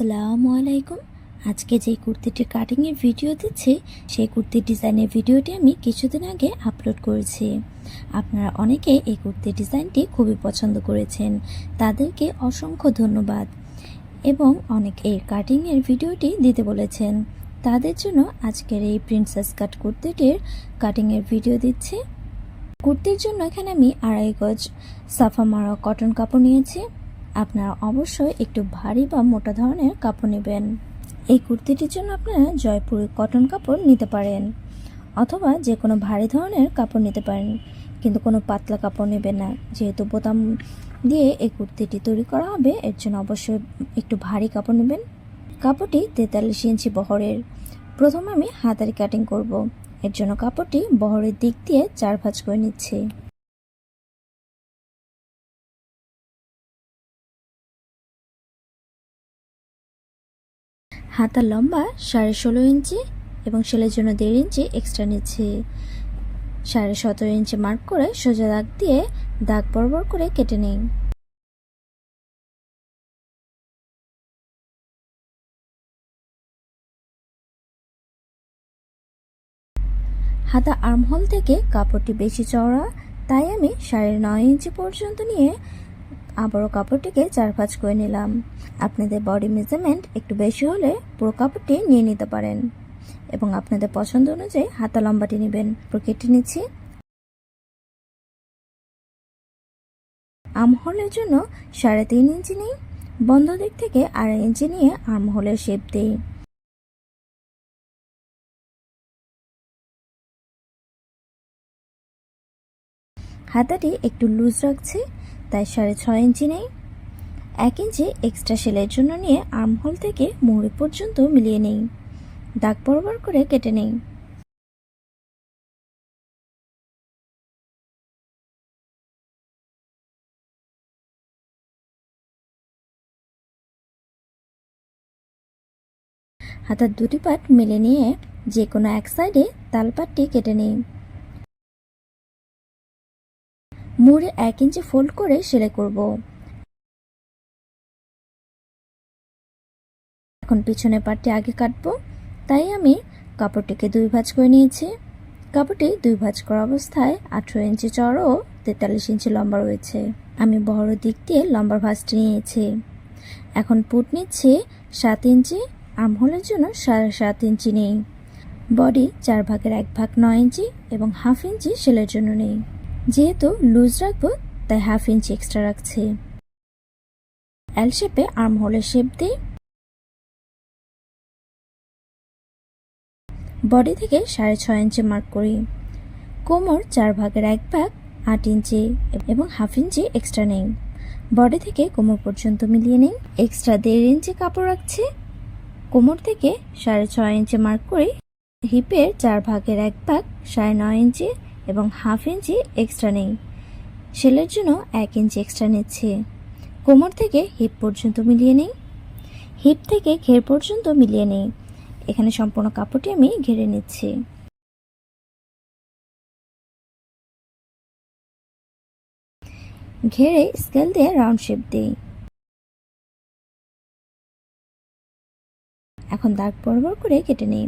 আসসালামু আলাইকুম। আজকে যে কুর্তিটির কাটিংয়ের ভিডিও দিচ্ছি, সেই কুর্তির ডিজাইনের ভিডিওটি আমি কিছুদিন আগে আপলোড করেছি। আপনারা অনেকে এই কুর্তির ডিজাইনটি খুবই পছন্দ করেছেন। তাদেরকে অসংখ্য ধন্যবাদ। এবং অনেক এই কাটিংয়ের ভিডিওটি দিতে বলেছেন। তাদের জন্য আজকের এই প্রিন্সেস কাট কুর্তিটির কাটিংয়ের ভিডিও দিচ্ছি। কুর্তির জন্য এখানে আমি আড়াই গজ সাফা মারা কটন কাপড় নিয়েছি। আপনারা অবশ্যই একটু ভারী বা মোটা ধরনের কাপড় নেবেন। এই কুর্তিটির জন্য আপনারা জয়পুরি কটন কাপড় নিতে পারেন অথবা যে কোনো ভারী ধরনের কাপড় নিতে পারেন, কিন্তু কোনো পাতলা কাপড় নেবেন না। যেহেতু বোতাম দিয়ে এই কুর্তিটি তৈরি করা হবে, এর জন্য অবশ্যই একটু ভারী কাপড় নেবেন। কাপড়টি তেতাল্লিশ ইঞ্চি বহরের। প্রথমে আমি হাতারি কাটিং করব। এর জন্য কাপড়টি বহরের দিক দিয়ে চার ভাঁজ করে নিচ্ছি। হাতার লম্বা সাড়ে ষোলো ইঞ্চি এবং সেলের জন্য দেড় ইঞ্চি এক্সট্রা নিচ্ছি। সাড়ে সতেরো ইঞ্চি মার্ক করে সোজা দাগ দিয়ে দাগ বরাবর করে কেটে নিই হাতা আর্মহোল থেকে কাপড়টি বেশি চওড়া, তাই আমি সাড়ে নয় ইঞ্চি পর্যন্ত নিয়ে আবারও কাপড়টিকে চার ভাঁজ করে নিলাম। আপনাদের বডি মেজারমেন্ট একটু বেশি হলে পুরো কাপড়টি নিয়ে নিতে পারেন এবং আপনাদের পছন্দ অনুযায়ী হাতা লম্বাটি নেবেন। কেটে নিচ্ছি। আর্মহোলের জন্য সাড়ে তিন ইঞ্চি নিই। বন্ধ দিক থেকে আড়াই ইঞ্চি নিয়ে আর্মহোলের শেপ দিই। হাতাটি একটু লুজ রাখছি। তাই সাড়ে ছয় ইঞ্চি নেই। এক ইঞ্চি এক্সট্রা সেলাইয়ের জন্য নিয়ে আর্মহোল থেকে মুহুরি পর্যন্ত মিলিয়ে নেই। দাগ বরাবর করে কেটে নেই। হাতার দুটি পাট মেলে নিয়ে যে কোনো এক সাইডে তালপাটটি কেটে নিই। মুড়ে এক ইঞ্চি ফোল্ড করে সেলাই করব। এখন পিছনের পাটটি আগে কাটবো, তাই আমি কাপড়টিকে দুই ভাঁজ করে নিয়েছি। কাপড়টি দুই ভাঁজ করা অবস্থায় আঠেরো ইঞ্চি চড়ো ও তেতাল্লিশ ইঞ্চি লম্বা রয়েছে। আমি বড় দিক দিয়ে লম্বার ভাঁজটি নিয়েছি। এখন পুট নিচ্ছি সাত ইঞ্চি আর্মহোলের জন্য সাড়ে সাত ইঞ্চি নেই। বডি চার ভাগের এক ভাগ নয় ইঞ্চি এবং হাফ ইঞ্চি সেলের জন্য নেই। যেহেতু লুজ রাখব, তাই হাফ ইঞ্চি এক্সট্রা রাখছি। এল শেপে আর্ম হোলের শেপ দিই। বডি থেকে সাড়ে ছয় ইঞ্চি মার্ক করি। কোমর চার ভাগের এক ভাগ, আট ইঞ্চি এবং হাফ ইঞ্চি এক্সট্রা নেই। বডি থেকে কোমর পর্যন্ত মিলিয়ে নেই। এক্সট্রা দেড় ইঞ্চি কাপড় রাখছি। কোমর থেকে সাড়ে ছয় ইঞ্চি মার্ক করি। হিপের চার ভাগের এক ভাগ, সাড়ে নয় ইঞ্চি এবং হাফ ইঞ্চি এক্সট্রা নেই। সেলের জন্য এক ইঞ্চি এক্সট্রা নিচ্ছি। কোমর থেকে হিপ পর্যন্ত মিলিয়ে নেই। হিপ থেকে ঘের পর্যন্ত মিলিয়ে নেই। এখানে সম্পূর্ণ কাপড়টি আমি ঘেরে নিচ্ছি। ঘেরে স্কেল দিয়ে রাউন্ড শেপ দিই। এখন দাগ বরাবর করে কেটে নিই।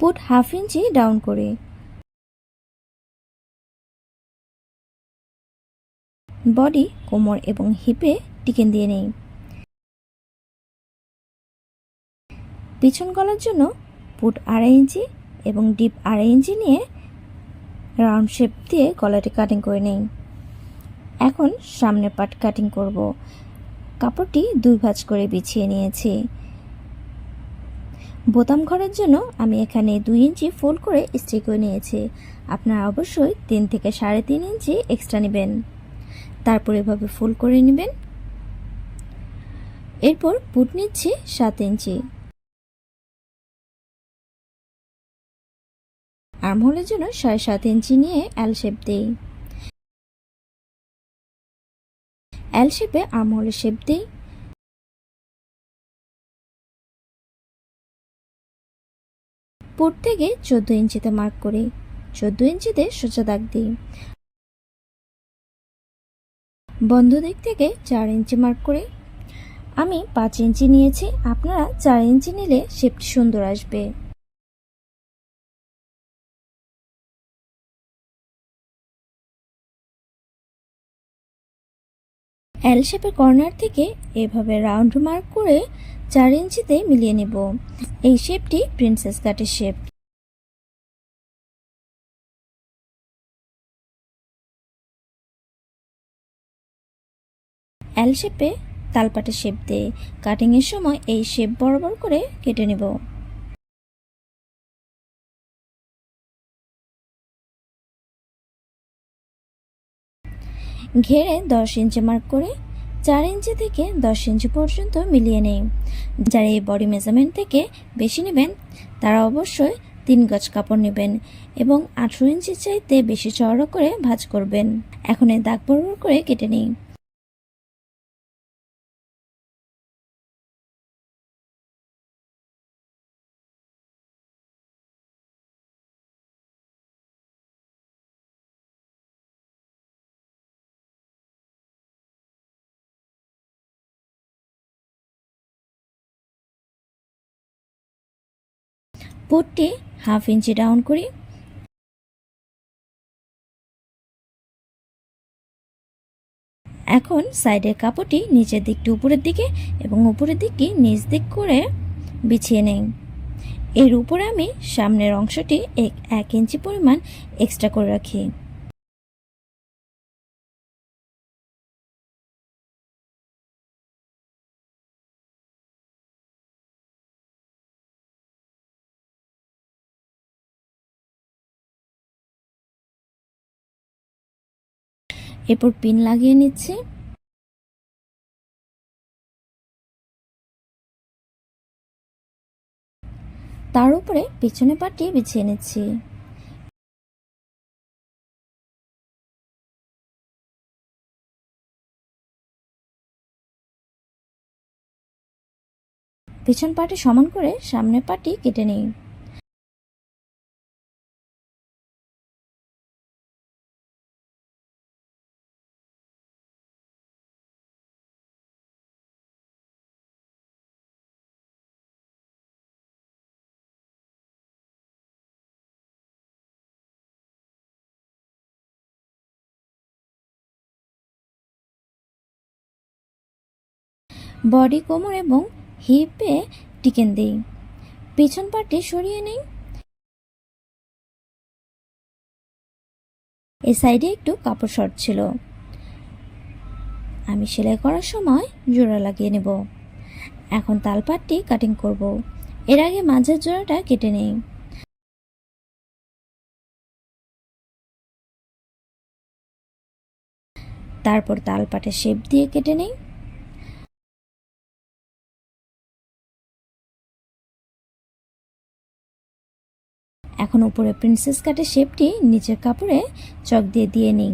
পুট হাফ ইঞ্চি ডাউন করে। বডি কোমর এবং হিপে টিকেন দিয়ে নেই। পিছন গলার জন্য পুট আড়াই ইঞ্চি এবং ডিপ আড়াই ইঞ্চি নিয়ে রাউন্ড শেপ দিয়ে গলাটি কাটিং করে নেই। এখন সামনের পাট কাটিং করব। কাপড়টি দুই ভাঁজ করে বিছিয়ে নিয়েছি। বোতাম ঘরের জন্য আমি এখানে দুই ইঞ্চি ফোল্ড করে স্টিক করে নিয়েছি। আপনারা অবশ্যই তিন থেকে সাড়ে তিন ইঞ্চি এক্সট্রা নেবেন। তারপর এভাবে ফুল করে নেবেন। এরপর পুট নিচ্ছি সাত ইঞ্চি। আর্মহোলের জন্য সাড়ে সাত ইঞ্চি নিয়ে এল শেপ দিই। এল শেপে আর্মহোলের শেপ দিই। পোট থেকে চোদ্দ ইঞ্চিতে মার্ক করি। চোদ্দ ইঞ্চিতে সোজা দাগ দিই। বন্ধ দিক থেকে চার ইঞ্চি মার্ক করে। আমি পাঁচ ইঞ্চি নিয়েছি, আপনারা চার ইঞ্চি নিলে শেপটি সুন্দর আসবে। এল শেপের কর্নার থেকে এভাবে রাউন্ড মার্ক করে চার ইঞ্চিতে মিলিয়ে নেব। এই শেপটি প্রিন্সেস কাটের শেপ এল শেপে তালপাটে শেপ দিয়ে কাটিংয়ের সময় এই শেপ বরাবর করে কেটে নেব। ঘেরে দশ ইঞ্চি মার্ক করে চার ইঞ্চি থেকে দশ ইঞ্চি পর্যন্ত মিলিয়ে নেই। যারা এই বডি মেজারমেন্ট থেকে বেশি নেবেন, তারা অবশ্যই তিন গজ কাপড় নেবেন এবং আঠেরো ইঞ্চি চাইতে বেশি চওড়া করে ভাঁজ করবেন। এখন এই দাগ বরাবর করে কেটে নিই। পোটটি হাফ ইঞ্চি ডাউন করি। এখন সাইডের কাপড়টি নিচের দিকটি উপরের দিকে এবং উপরের দিকটি নিচ দিক করে বিছিয়ে নেই। এর উপরে আমি সামনের অংশটি এক ইঞ্চি পরিমাণ এক্সট্রা করে রাখি। এরপর পিন লাগিয়ে নিচ্ছি। তার উপরে পিছনে পাটি বিছিয়ে নিচ্ছি। পিছন পাটি সমান করে সামনের পাটি কেটে নিই। বডি কোমর এবং হিপে টিকেন দিই। পেছন পাটে সরিয়ে নেই। এ সাইডে একটু কাপড় শর্ট ছিল। আমি সেলাই করার সময় জোড়া লাগিয়ে নেব। এখন তালপাটটি কাটিং করব। এর আগে মাঝের জোড়াটা কেটে নেই। তারপর তালপাটে শেপ দিয়ে কেটে নেই। এখন উপরে প্রিন্সেস কাটের শেপটি নিচের কাপড়ে চক দিয়ে দিয়ে নিই।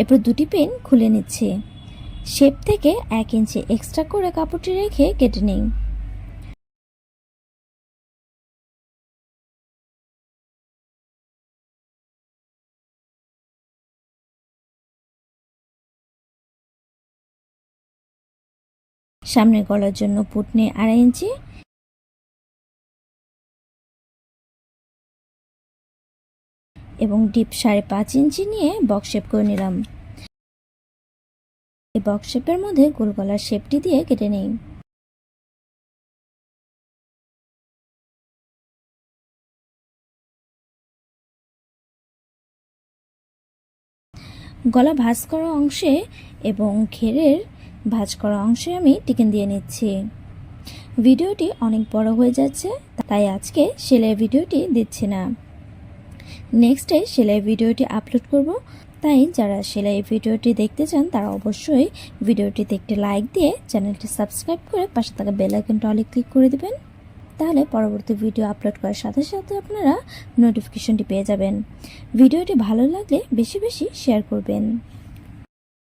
এরপর দুটি পেন খুলে নিচ্ছে। শেপ থেকে এক ইঞ্চি এক্সট্রা করে কাপড়টি রেখে কেটে নিই। সামনের গলার জন্য পুটনে আড়াই ইঞ্চি এবং ডিপ সাড়ে পাঁচ ইঞ্চি নিয়ে বক্স শেপ করে নিলাম। এই বক্স শেপের মধ্যে গোল গলার শেপটি দিয়ে কেটে নেই। গলা ভাঁজ করা অংশে এবং ঘেরের ভাঁজ করা অংশে আমি টিকেন দিয়ে নিচ্ছি। ভিডিওটি অনেক বড় হয়ে যাচ্ছে, তাই আজকে সেলাই ভিডিওটি দিচ্ছি না। নেক্সটে সেলাই ভিডিওটি আপলোড করব। তাই যারা সেলাই ভিডিওটি দেখতে চান, তারা অবশ্যই ভিডিওটি দেখতে লাইক দিয়ে চ্যানেলটি সাবস্ক্রাইব করে পাশে থাকা বেলাইকনটা অলে ক্লিক করে দেবেন। তাহলে পরবর্তী ভিডিও আপলোড করার সাথে সাথে আপনারা নোটিফিকেশনটি পেয়ে যাবেন। ভিডিওটি ভালো লাগলে বেশি বেশি শেয়ার করবেন।